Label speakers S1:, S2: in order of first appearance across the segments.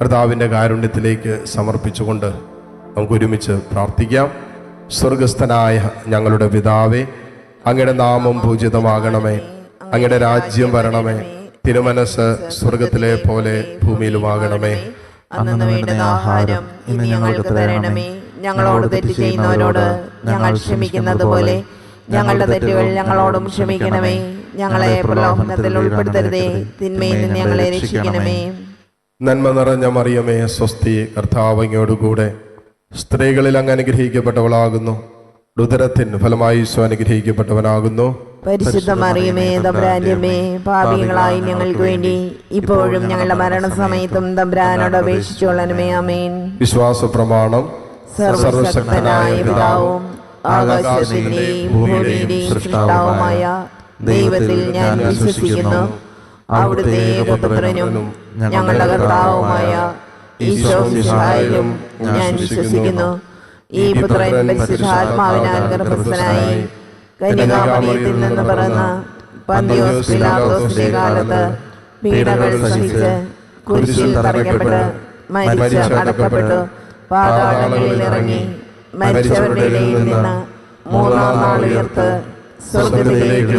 S1: കർത്താവിന്റെ കാരുണ്യത്തിലേക്ക് സമർപ്പിച്ചുകൊണ്ട് നമുക്ക് ഒരുമിച്ച് പ്രാർത്ഥിക്കാം. സ്വർഗസ്ഥനായ ഞങ്ങളുടെ പിതാവേ അങ്ങയുടെ നാമം പൂജിതമാകണമേ. അങ്ങയുടെ രാജ്യം വരണമേ. തിരുമനസ് സ്വർഗത്തിലെ പോലെ ഭൂമിയിലുമാകണമേ.
S2: ആഹാരം ഇന്ന് ഞങ്ങൾക്ക് തരണമേ. ഞങ്ങളോട് തെറ്റ് ചെയ്യുന്നവരോട് ഞങ്ങൾ ക്ഷമിക്കുന്നത് പോലെ. ഞങ്ങളുടെ തെറ്റുകൾ ഞങ്ങളോടും ക്ഷമിക്കണമേ. ഞങ്ങളെ പ്രലോഭനത്തിൽ ഉൾപ്പെടുത്തരുതേ. തിന്മയിൽ നിന്ന് ഞങ്ങളെ രക്ഷിക്കണമേ.
S1: നന്മ നിറഞ്ഞ മറിയമേ സ്വസ്തി കർത്താവങ്ങയോടുകൂടെ സ്ത്രീകളിൽ അങ്ങ് അനുഗ്രഹിക്കപ്പെട്ടവളാകുന്നു. രുദരത്തിൻ ഫലമായി ഈശോ അനുഗ്രഹിക്കപ്പെട്ടവനാകുന്നു.
S2: പരിശുദ്ധ മറിയമേ തമ്പ്രാന്റമ്മേ പാപികളായി ഞങ്ങൾക്ക് വേണ്ടി ഇപ്പോഴും ഞങ്ങളുടെ മരണസമയത്തും തമ്പ്രാനോട് അപേക്ഷിച്ചോളണമേ അമേൻ
S1: വിശ്വാസ പ്രമാണം
S2: സർവശക്തനായ പിതാവും ആകാശത്തിന്റെയും ഭൂമിയുടെയും സൃഷ്ടാവുമായ ദൈവത്തിൽ ഞാൻ വിശ്വസിക്കുന്നു. അവിടുത്തെ ഏകപുത്രനും ഞങ്ങളുടെ കർത്താവുമായ ഈശോ മിശിഹായിലും ഞാൻ വിശ്വസിക്കുന്നു. ഈ പുത്രൻ പരിശുദ്ധാത്മാവിനാൽ ഗർഭസ്ഥനായി കന്യകാമറിയത്തിൽ നിന്ന് പിറന്ന പന്തിയോസ് പിലാത്തോസിന്റെ കാലത്ത് പീഡകൾ സഹിച്ച് കുരിശിൽ തറയ്ക്കപ്പെട്ട് മരിച്ച് അടക്കപ്പെട്ടു പാതാളങ്ങളിൽ ഇറങ്ങി മരിച്ചവരുടെ ഇടയിൽ നിന്ന് മൂന്നാം നാൾ ഉയർത്ത് സ്വർഗത്തിലേക്ക്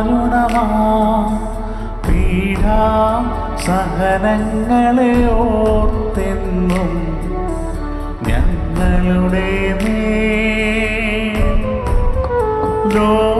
S3: അതിദാരുണമാ പീഡാ സഹനങ്ങളെ ഓർത്തെന്നും ഞങ്ങളുടെ മേ ലോകം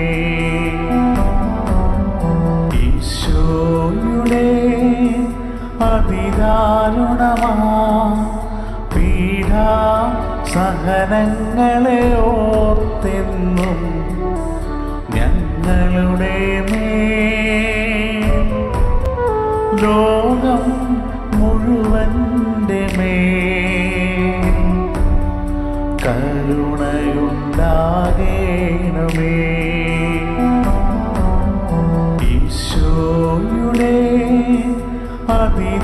S3: സഹനങ്ങളെ ഓർത്തെന്നും ഞങ്ങളുടെ മേ ലോകം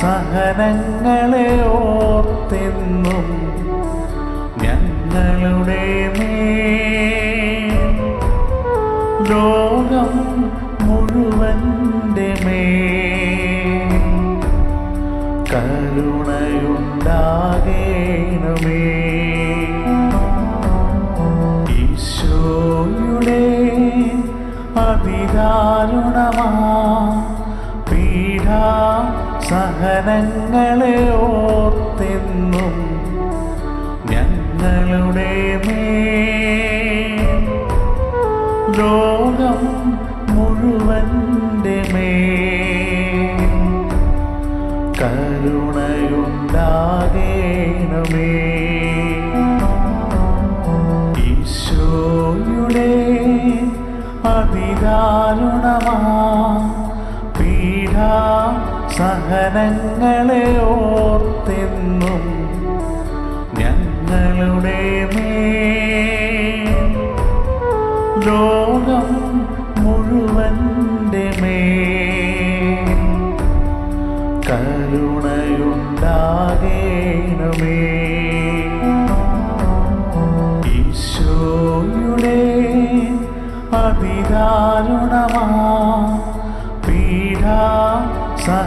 S3: സഹനങ്ങളെ ഓർത്തെന്നും ഞങ്ങളുടെ ലോകം മുഴുവന്റെ മേ കരുണയുണ്ടാകേണമേ. ഈശോയുടെ അതിദാരുണമാ. പീഡ സഹനങ്ങളെ ഓർത്തെന്നും ഞങ്ങളുടെ മേ ലോകം സഹനങ്ങളെ ഓർത്തെന്നും ഞങ്ങളുടെ മേൽ. ലോകം മുഴുവന്റെ മേൽ. കരുണയുണ്ടാകേണമേ. ഈശോയുടെ അതിദാരുണമാ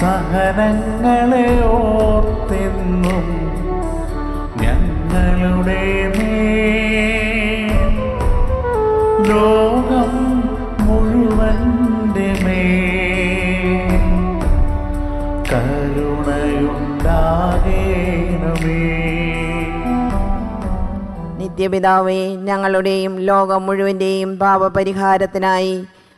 S3: സഹനങ്ങളെ ഓർത്തെന്നും ഞങ്ങളുടെ ലോകം മുഴുവന്റെ മേൽ. കരുണയുണ്ടാകേണമേ.
S2: നിത്യപിതാവേ ഞങ്ങളുടെയും ലോകം മുഴുവന്റെയും പാപപരിഹാരത്തിനായി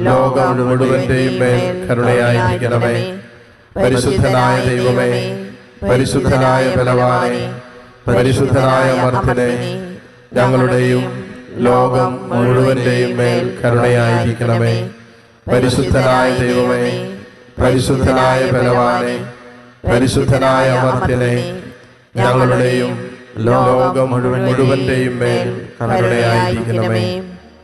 S1: ലോകം മുഴുവന്റെയും മേൽ കരുണയായിരിക്കണമേ. പരിശുദ്ധനായ ദൈവമേ. പരിശുദ്ധനായ ബലവാനെ. പരിശുദ്ധനായ മർദ്ദനെ ഞങ്ങളുടെയും ലോകം മുഴുവന്റെയും മേൽ കരുണയായിരിക്കണമേ. പരിശുദ്ധനായ ദൈവമേ. പരിശുദ്ധനായ ബലവാനെ. പരിശുദ്ധനായ മർദ്ദനെ ഞങ്ങളുടെയും ലോകം മുഴുവൻ മുഴുവന്റെയും മേൽ കരുണയായിരിക്കണമേ.